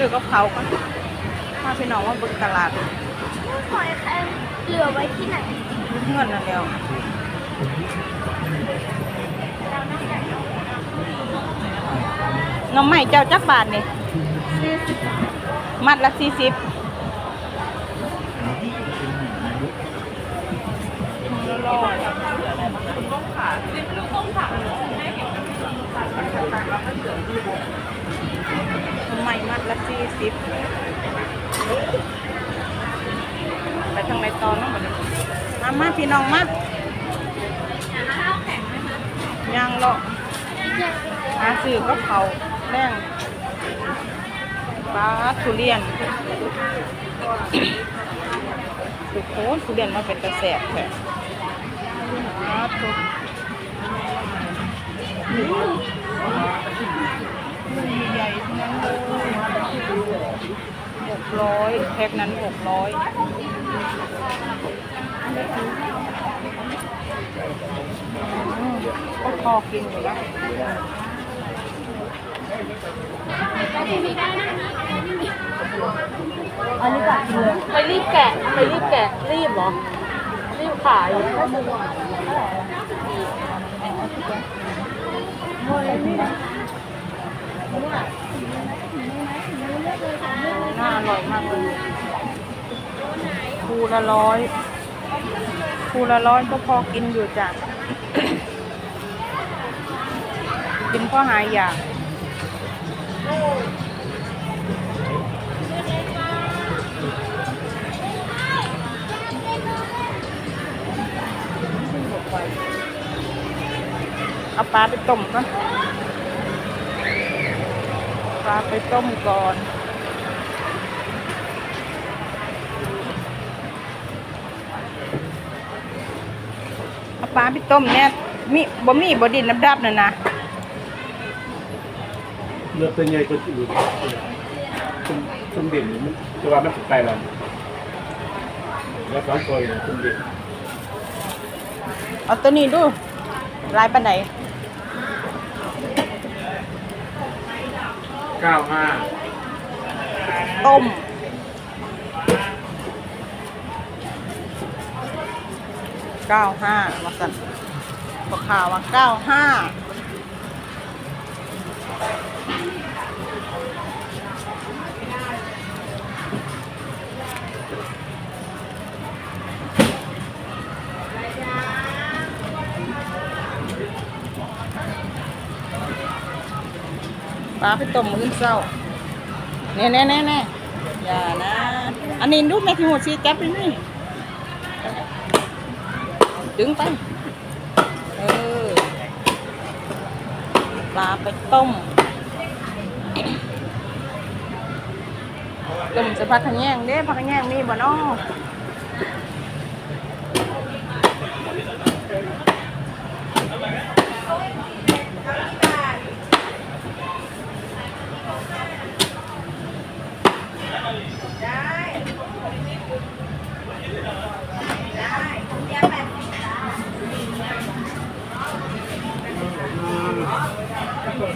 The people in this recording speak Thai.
ซื้อกับเขาก็พาพี่น้องว่าเบิ่งตลาดหอยแครงเหลือไว้ที่ไหนเงินนั่นแล้วน้องใหม่เจ้าจักบาทนี่มัดละสี่สิบน้องให ม่มัดละสี่สิบไปทางไหนตอนน้องบัดนี้มามาพี่น้องมาย่างเลาะหาซื้อกับเขาแรงปลาทุเรียนสุโขทุเรียนมาเป็นกระแสแท้ปลาทุใหญ่ๆทั้งนั้นเลยหก ร้อยแพ็คนั้นหกร้อยก็พอกินอยู่แล้วอันนี้กะกินเลยไปรีบแกะไปรีบแกะรีบเหรอ รีบขายน่า อร่อยมากเลยคูละร้อยคูละร้อยก็พอกินอยู่จ้ะกินเพราะหายอยากเอาปลาไปต้มก่อนปลาไปต้มก่อน ปลาไปต้มเนี่ยมีบ่มีบ่ดินน้ำดับน่ะนะเลือกเป็นไงก็อยู่ต้นต้นเด่นมันจะว่ามันสุดไปแล้วแล้วสองตัวอยู่ต้นเด่นเอาตัวนี้ดูลายปันไหนเก้าห้าต้ม เก้าห้ามาสั่นพอข่าวว่าเก้าห้าปลาไปต้มมื้อเช้าแน่แน่แน่แน่อย่านะ อันนี้ดูแม่ที่หัวซีจับไปนี่ ดึงไป เออ ปลาไปต้ม ต้มจะพักขะแยงเด้ผักขะแยงมีบ่นอ้อ